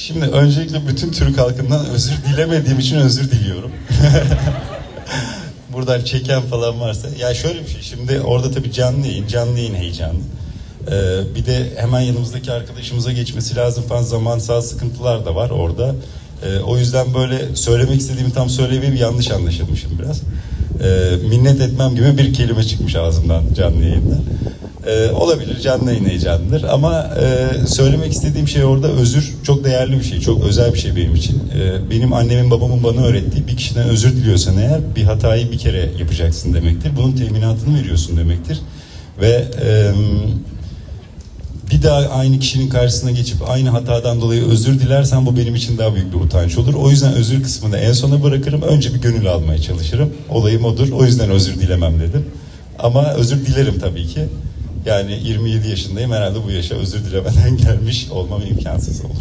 Şimdi öncelikle bütün Türk halkından özür dilemediğim için özür diliyorum. Buradan çeken falan varsa. Ya şöyle bir şey şimdi orada tabii canlı yayın, canlı yayın heyecanı. Ee, bir de hemen yanımızdaki arkadaşımıza geçmesi lazım falan zamansal sıkıntılar da var orada. Ee, o yüzden böyle söylemek istediğimi tam söyleyemeyip yanlış anlaşılmışım biraz. Ee, minnet etmem gibi bir kelime çıkmış ağzımdan canlı yayında. Ee, olabilir canlı yayın heyecanıdır ama e, söylemek istediğim şey orada özür çok değerli bir şey, çok özel bir şey benim için. Ee, benim annemin babamın bana öğrettiği bir kişiden özür diliyorsan eğer bir hatayı bir kere yapacaksın demektir. Bunun teminatını veriyorsun demektir. Ve e, bir daha aynı kişinin karşısına geçip aynı hatadan dolayı özür dilersen bu benim için daha büyük bir utanç olur. O yüzden özür kısmını en sona bırakırım. Önce bir gönül almaya çalışırım. Olayım odur. O yüzden özür dilemem dedim. Ama özür dilerim tabii ki. Yani 27 yaşındayım. Herhalde bu yaşa özür dilemeden gelmiş olmam imkansız olur.